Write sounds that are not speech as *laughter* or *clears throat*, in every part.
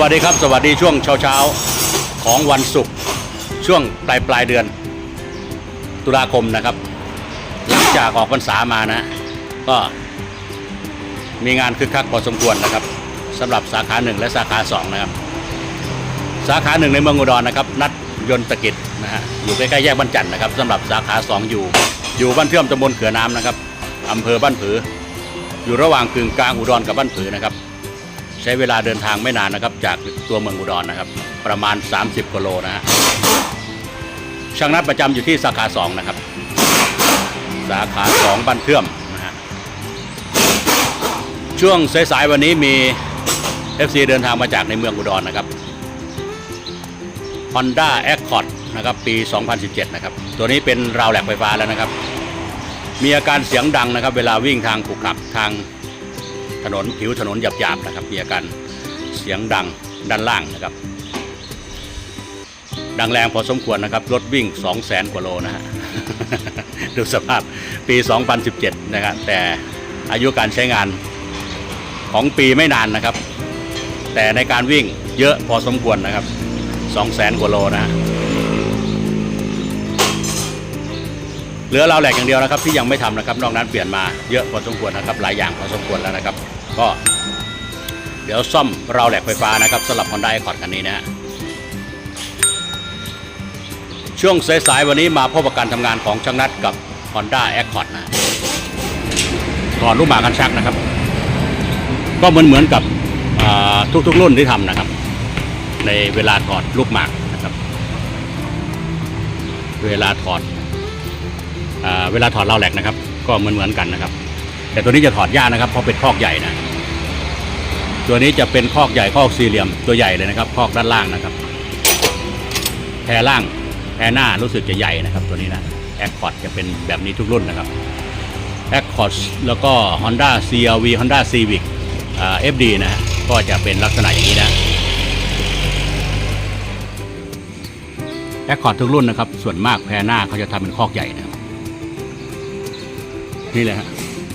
วัสดีครับ สวัสดีช่วงเช้าเช้าๆของวันศุกร์ช่วงปลายปลายเดือน ตุลาคมนะครับ หลังจากออกพรรษามานะ ก็มีงานคึกคักพอสมควรนะครับสำหรับสาขาหนึ่งและสาขาสองนะครับ สาขาหนึ่งในเมืองอุดรนะครับ นัดยนตกิจนะฮะอยู่ใกล้ๆแยกบ้านจันทร์นะครับสำหรับสาขาสองอยู่ อยู่บ้านเทื่อมตำบลเขือน้ำนะครับอำเภอบ้านผือ อยู่ระหว่างกึ่งกลางอุดรกับบ้านผือนะครับ ใช้เวลาเดินทางไม่นานนะครับ จากตัวเมืองอุดรนะครับ ประมาณ 30กิโลนะฮะช่างนัดประจำอยู่ที่สาขาสองนะครับ สาขาสองบ้านเทื่อมนะฮะช่วงสายๆวันนี้มี FC เดินทางมาจากในเมืองอุดรนะครับ Honda Accord นะครับปี 2017 นะครับ ตัวนี้เป็นราวแหลกไฟฟ้าแล้วนะครับ มีอาการเสียงดังนะครับ เวลาวิ่งทางขรุขระทาง ถนนผิวถนนหยาบๆนะครับมีอาการเสียงดังด้านล่างนะครับ ดังแรงพอสมควรนะครับ รถวิ่ง 2 0 0แสนกว่าโลนะฮะดูสภาพปี 2017 นะครับแต่อายุการใช้งานของปีไม่นานนะครับ แต่ในการวิ่งเยอะพอสมควรนะครับ 2 0 0แสนกว่าโลนะฮะ เหลือเราวแหลกอย่างเดียวนะครับที่ยังไม่ทำนะครับนอกนั้นเปลี่ยนมาเยอะพอสมควรนะครับ หลายอย่างพอสมควรแล้วนะครับ ก็ เดี๋ยวซ่อมเราวแหลกไฟฟ้านะครับสำหรับ Honda Accord คันนี้นะฮะช่วงสายๆวันนี้มาพบกับการทำงานของช่างนัดกับ Honda Accord นะถอดลูกหมากกันชักนะครับ ก็เหมือนเหมือนกับทุกๆรุ่นที่ทำนะครับ ในเวลาถอดลูกหมากนะครับ เวลาถอด เวลาถอดเราแหลกนะครับ ก็เหมือนเหมือนกันนะครับ แต่ตัวนี้จะถอดยากนะครับเพราะเป็นคอกใหญ่นะตัวนี้จะเป็นคอกใหญ่คอกสี่เหลี่ยมตัวใหญ่เลยนะครับ คอกด้านล่างนะครับแพรล่างแพรหน้ารู้สึกจะใหญ่นะครับ ตัวนี้นะแอคคอร์ดจะเป็นแบบนี้ทุกรุ่นนะครับแอคคอร์ดแล้วก็ Honda CRV Honda Civic อ่า FD นะฮะก็จะเป็นลักษณะอย่างนี้นะแอคคอร์ดทุกรุ่นนะครับ ส่วนมากแพรหน้าเขาจะทำเป็นคอกใหญ่นะ นี่เลยฮะ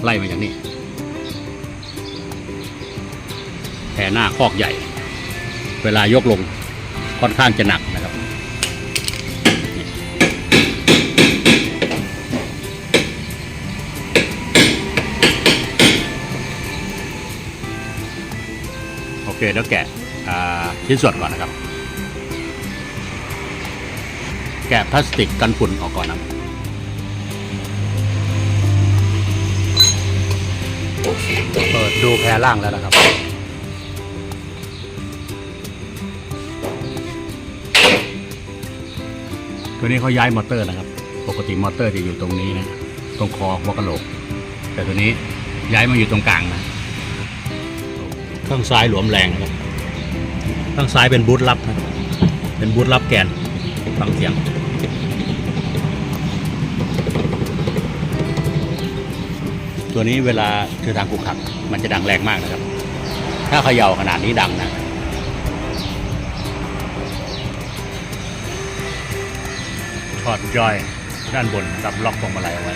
ไล่มาจากนี่แผ่หน้าคอกใหญ่ เวลายกลงค่อนข้างจะหนักนะครับโอเคแล้วแกะชิ้นส่วนก่อนนะครับ แกะพลาสติกกันฝุ่นออกก่อนนะ เปิดดูแพรล่างแล้วนะครับ ตัวนี้เขาย้ายมอเตอร์นะครับ ปกติมอเตอร์จะอยู่ตรงนี้นะ ตรงคอหัวกะโหลก แต่ตัวนี้ย้ายมาอยู่ตรงกลางนะ ข้างซ้ายหลวมแรงนะครับ ข้างซ้ายเป็นบูทลับนะครับเป็นบูทลับแกนฟังเสียง ตัวนี้เวลาคือทางขรุขัก มันจะดังแรงมากนะครับ ถ้าเขย่าขนาดนี้ดังนะถอดจอยด้านบนกับล็อกพวงมาลัยเอาไว้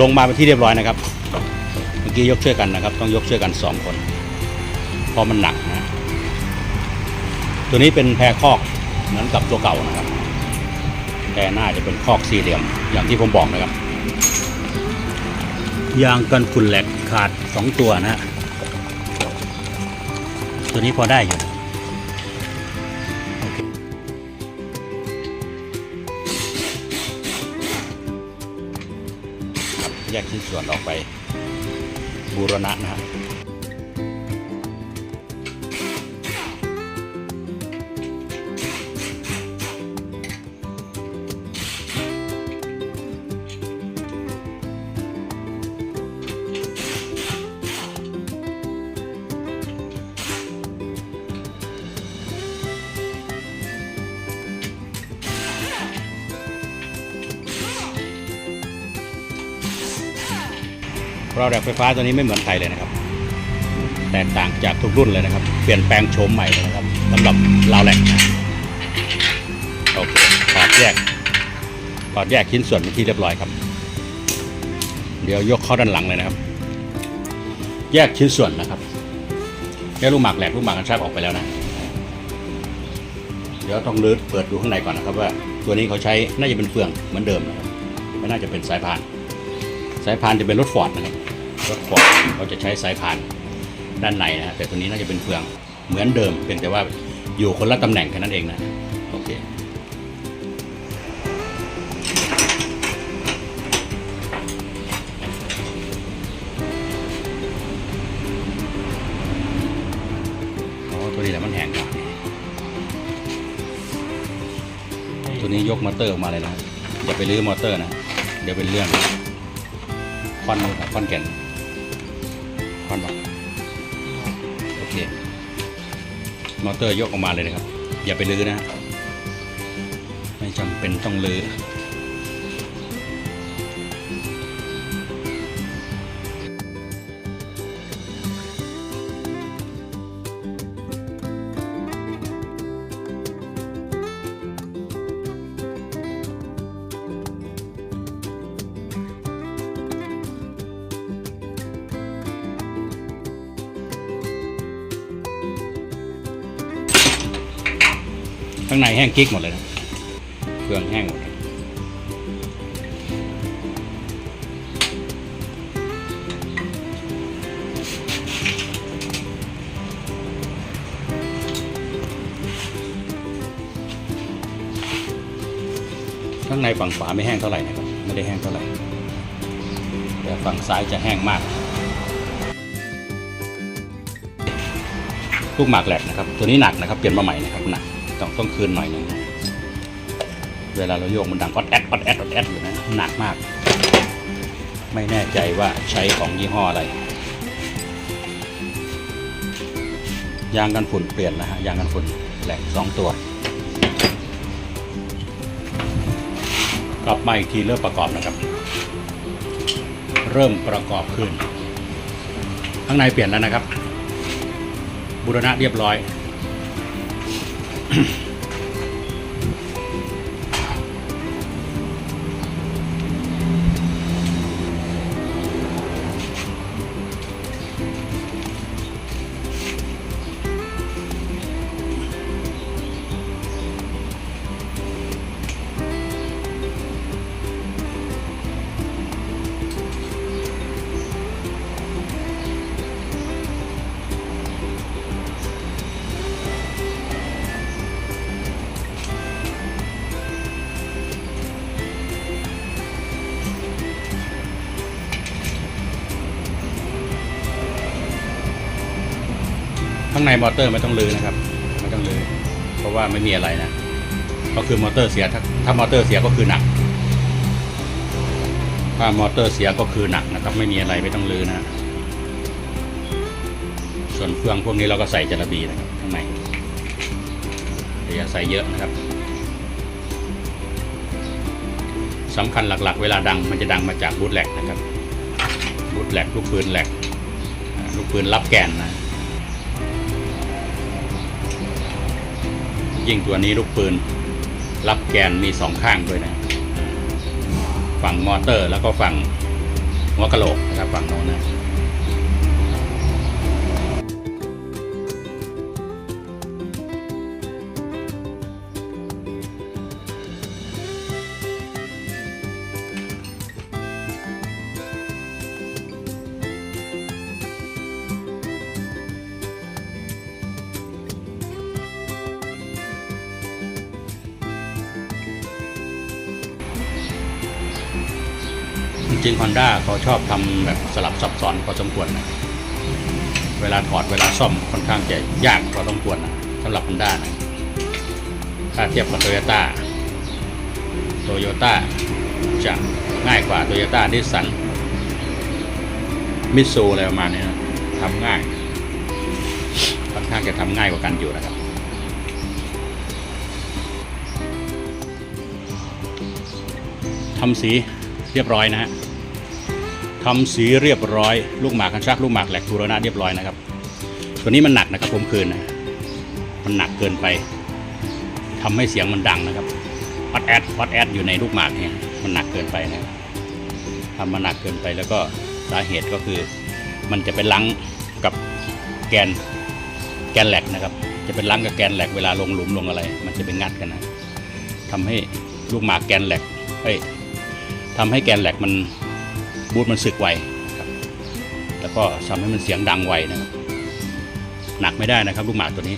ลงมาเป็นที่เรียบร้อยนะครับ เมื่อกี้ยกช่วยกันนะครับ ต้องยกช่วยกันสองคน เพราะมันหนักนะ ตัวนี้เป็นแพรคอก เหมือนกับตัวเก่านะครับแพรหน้าจะเป็นคอกสี่เหลี่ยมอย่างที่ผมบอกนะครับ ยางกันฝุ่นแหลกขาดสองตัวนะฮะตัวนี้พอได้อยู่แยกชิ้นส่วนออกไปบูรณะนะฮะ เราแดกไฟฟ้าตัวนี้ไม่เหมือนใครเลยนะครับ แตกต่างจากทุกรุ่นเลยนะครับ เปลี่ยนแปลงโฉมใหม่เลยนะครับสำหรับเราแหลกโอเคถอดแยกถอดแยกชิ้นส่วนเป็นที่เรียบร้อยครับ เดี๋ยวยกเข้าด้านหลังเลยนะครับ แยกชิ้นส่วนนะครับแยกลูกหมากแหลกลูกหมากกันชักออกไปแล้วนะเดี๋ยวต้องลื้อเปิดดูข้างในก่อนนะครับว่าตัวนี้เขาใช้น่าจะเป็นเฟืองเหมือนเดิมนะครับไม่น่าจะเป็นสายพาน สายพานจะเป็นรถฟอร์ดนะครับ รถฟอร์ดเขาจะใช้สายพานด้านในนะฮะแต่ตัวนี้น่าจะเป็นเฟืองเหมือนเดิมเพียงแต่ว่าอยู่คนละตำแหน่งแค่นั้นเองนะโอเคอ๋อตัวนี้แหละมันแหงกว่าตัวนี้ยกมอเตอร์ออกมาเลยนะอย่าไปรื้อมอเตอร์นะ เดี๋ยวเป็นเรื่องควันครับควันแก่น มอเตอร์ยกออกมาเลยนะครับ อย่าไปลื้อนะ ไม่จำเป็นต้องลื้อ ข้างในแห้งกิ๊กหมดเลยนะเครื่องแห้งหมดข้างในฝั่งขวาไม่แห้งเท่าไหร่นะครับไม่ได้แห้งเท่าไหร่แต่ฝั่งซ้ายจะแห้งมากลูกหมากแหลกนะครับ ตัวนี้หนักนะครับ เปลี่ยนมาใหม่นะครับหนัก ต้องต้องคืนหน่อยนึงเวลาเราโยกมันดังออดแอดออดแอดออดแอดอยู่นะหนักมาก ไม่แน่ใจว่าใช้ของยี่ห้ออะไรยางกันฝุ่นเปลี่ยนนะฮะยางกันฝุ่นแหลกสองตัว กลับมาอีกทีเริ่มประกอบนะครับ เริ่มประกอบขึ้น ข้างในเปลี่ยนแล้วนะครับ บูรณะเรียบร้อย Mm-hmm. *clears throat* ในมอเตอร์ไม่ต้องลื้อนะครับไม่ต้องลื้อเพราะว่าไม่มีอะไรนะก็คือมอเตอร์เสียถ้าถ้ามอเตอร์เสียก็คือหนัก ถ้ามอเตอร์เสียก็คือหนักนะครับไม่มีอะไรไม่ต้องลื้อนะ ส่วนเฟืองพวกนี้เราก็ใส่จระบีนะครับข้างในเดี๋ยวอย่าใส่เยอะนะครับสำคัญหลักๆ เวลาดังมันจะดังมาจากบูทแหลกนะครับบูทแหลกลูกปืนแหลกลูกปืนรับแกนนะ ยิ่งตัวนี้ลูกปืน รับแกนมีสองข้างด้วยนะ ฝั่งมอเตอร์แล้วก็ฝั่งหัวกะโหลกนะครับฝั่งโน้นนะ จริงๆ Honda เขาชอบทำแบบสลับซับซ้อนพอสมควรนะเวลาถอดเวลาซ่อมค่อนข้างจะยากพอสมควรนะสำหรับ Honda นะถ้าเทียบกับ Toyota Toyota จะง่ายกว่า Toyota ดิสันมิตซูอะไรประมาณนี้นะทำง่ายค่อนข้างจะทำง่ายกว่ากันอยู่นะครับทำสีเรียบร้อยนะฮะ ทำสีเรียบร้อย ลูกหมากคันชักลูกหมากแหลกบูรณะเรียบร้อยนะครับ ตัวนี้มันหนักนะครับผมคืนนะมันหนักเกินไปทำให้เสียงมันดังนะครับวัดแอดวัดแอดอยู่ในลูกหมากเนี่ยมันหนักเกินไปนะทำมาหนักเกินไปแล้วก็สาเหตุก็คือ มันจะไปลังกับแกนแกนแหลกนะครับ จะเป็นลังกับแกนแหลกเวลาลงหลุมลงอะไร มันจะเป็นงัดกันนะทำให้ลูกหมากแกนแหลกเอ้ยทำให้แกนแหลกมัน บูทมันสึกไวแล้วก็ทำให้มันเสียงดังไวนะครับ หนักไม่ได้นะครับ ลูกหมากตัวนี้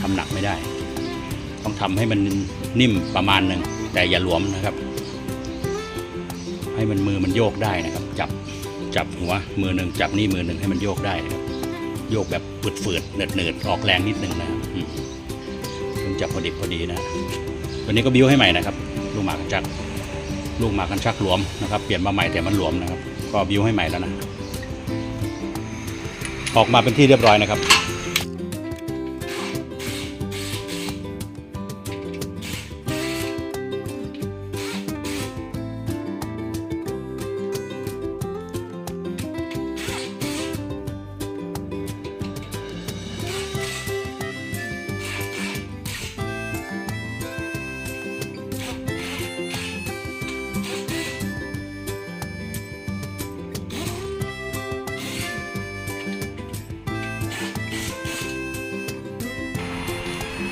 ทำหนักไม่ได้ ต้องทำให้มันนิ่มประมาณหนึ่งแต่อย่าหลวมนะครับ ให้มันมือมันโยกได้นะครับ จับจับหัวมือหนึ่งจับนี่มือหนึ่งให้มันโยกได้นะครับโยกแบบฝืดๆเนืดๆออกแรงนิดนึงนะครับอืมต้อจับพอดิบพอดีนะตัวนี้ก็บิ้วให้ใหม่นะครับ ลูกหมากกันชัก ลูกหมากกันชักหลวมนะครับเปลี่ยนมาใหม่แต่มันหลวมนะครับ ก็บิวให้ใหม่แล้วนะ ออกมาเป็นที่เรียบร้อยนะครับ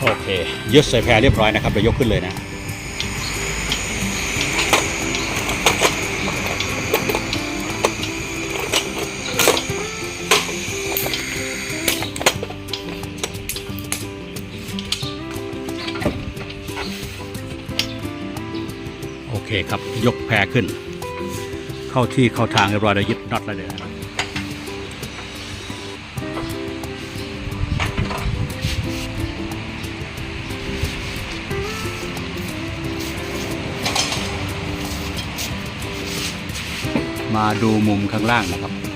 โอเคยึดใส่แพรเรียบร้อยนะครับเดี๋ยกขึ้นเลยนะโอเคครับยกแพรขึ้น เข้าที่เข้าทางเรียบร้อยแล้วยึดน็อตแล้วเดี๋ยว มาดูมุมข้างล่างนะครับ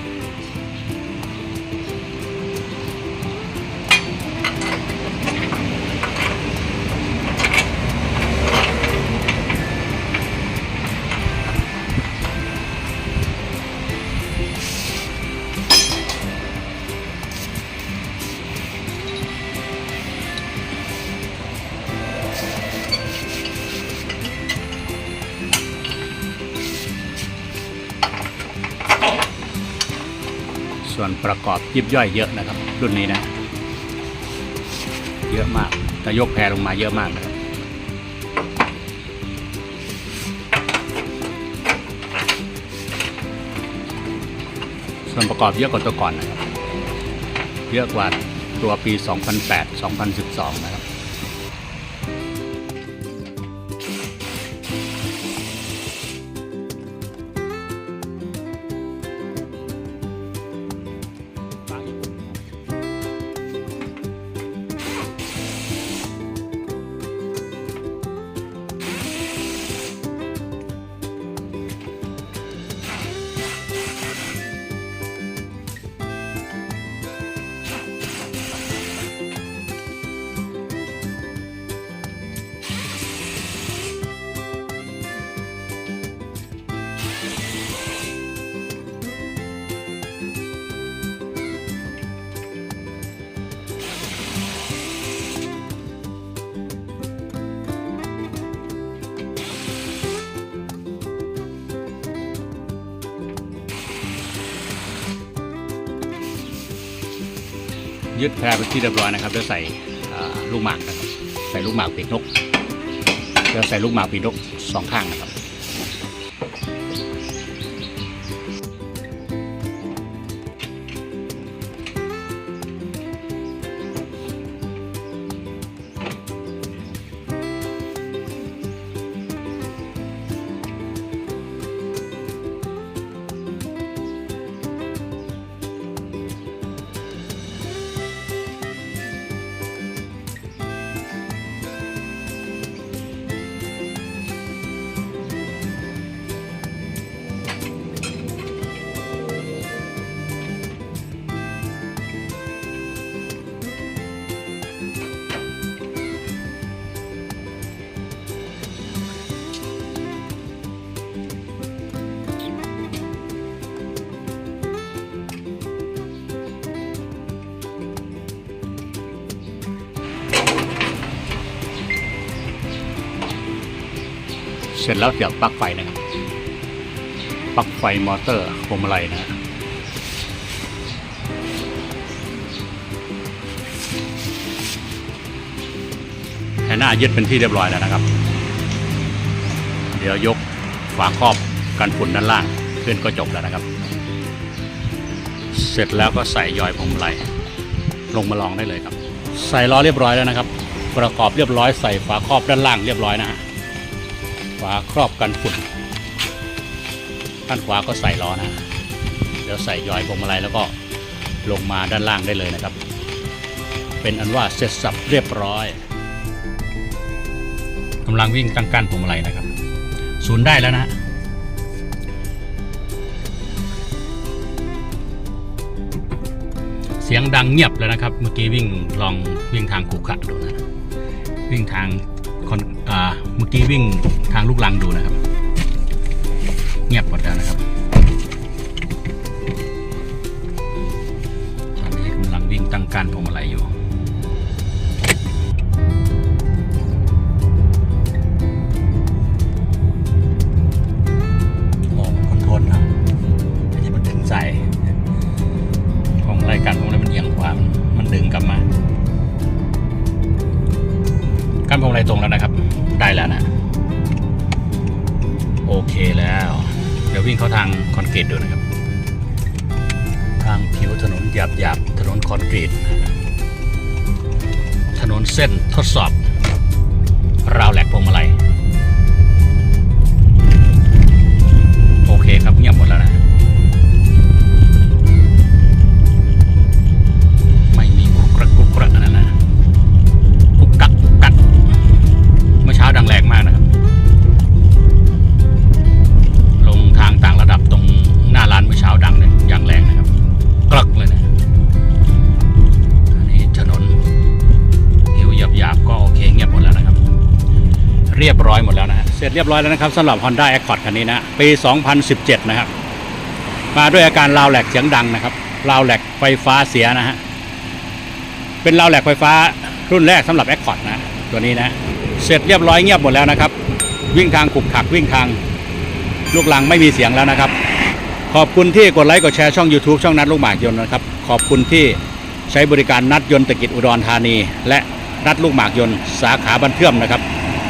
ประกอบยิบย่อยเยอะนะครับ รุ่นนี้นะ เยอะมากจะยกแพรลงมาเยอะมากนะครับส่วนประกอบเยอะกว่าตัวก่อนนะครับ เยอะกว่าตัวปี 2008 2012 นะครับ ยึดแพรเป็นที่เรียบร้อยนะครับแล้วใส่ลูกหมากนะครับใส่ลูกหมากปีกนกแล้วใส่ลูกหมากปีกนกสองข้างนะครับ เสร็จแล้วเสียบปลั๊กไฟนะครับปลั๊กไฟมอเตอร์พวงมาลัยนะฮะแค่หน้ายึดเป็นที่เรียบร้อยแล้วนะครับ เดี๋ยวยกฝาครอบกันฝุ่นด้านล่างขึ้นก็จบแล้วนะครับ เสร็จแล้วก็ใส่ยอยพวงมาลัยลงมาลองได้เลยครับ ใส่ล้อเรียบร้อยแล้วนะครับ ประกอบเรียบร้อยใส่ฝาครอบด้านล่างเรียบร้อยนะฮะ ฝาครอบกันฝุ่นด้านขวาก็ใส่ล้อนะเดี๋ยวใส่ยอยพวงมาลัยแล้วก็ลงมาด้านล่างได้เลยนะครับ เป็นอันว่าเสร็จสับเรียบร้อยกำลังวิ่งตั้งกั้นพวงมาลัยนะครับ ศูนย์ได้แล้วนะเสียงดังเงียบแล้วนะครับ เมื่อกี้วิ่งลองวิ่งทางขุขระดูนะ วิ่งทางคอนอ่าเมื่อกี้วิ่ง ทางลูกลังดูนะครับ เงียบหมดแล้วนะครับตอนนี้กำลังวิ่งตั้งการพวงมาลัยอยู่ ทางคอนกตดูนะครับ ทางผิวถนนหยาบหยาบถนนคอนกรีต ถนนเส้นทดสอบ ราวแหลกพวงมาลัย โอเคครับเงียบหมดแล้วนะ เรียบร้อยแล้วนะครับสำหรับ Honda Accord คันนี้นะ ปี 2017 นะครับ มาด้วยอาการราวแหลกเสียงดังนะครับราวแหลกไฟฟ้าเสียนะฮะ เป็นราวแหลกไฟฟ้ารุ่นแรกสำหรับ Accord นะ ตัวนี้นะ เสร็จเรียบร้อยเงียบหมดแล้วนะครับ วิ่งทางขุกขักวิ่งทาง ลูกลังไม่มีเสียงแล้วนะครับ ขอบคุณที่กดไลค์กดแชร์ช่อง YouTube ช่องนัดลูกหมากยนต์นะครับ ขอบคุณที่ใช้บริการนัดยนต์ตะกิจอุดรธานี และนัดลูกหมากยนต์สาขาบันเทื่อมนะครับ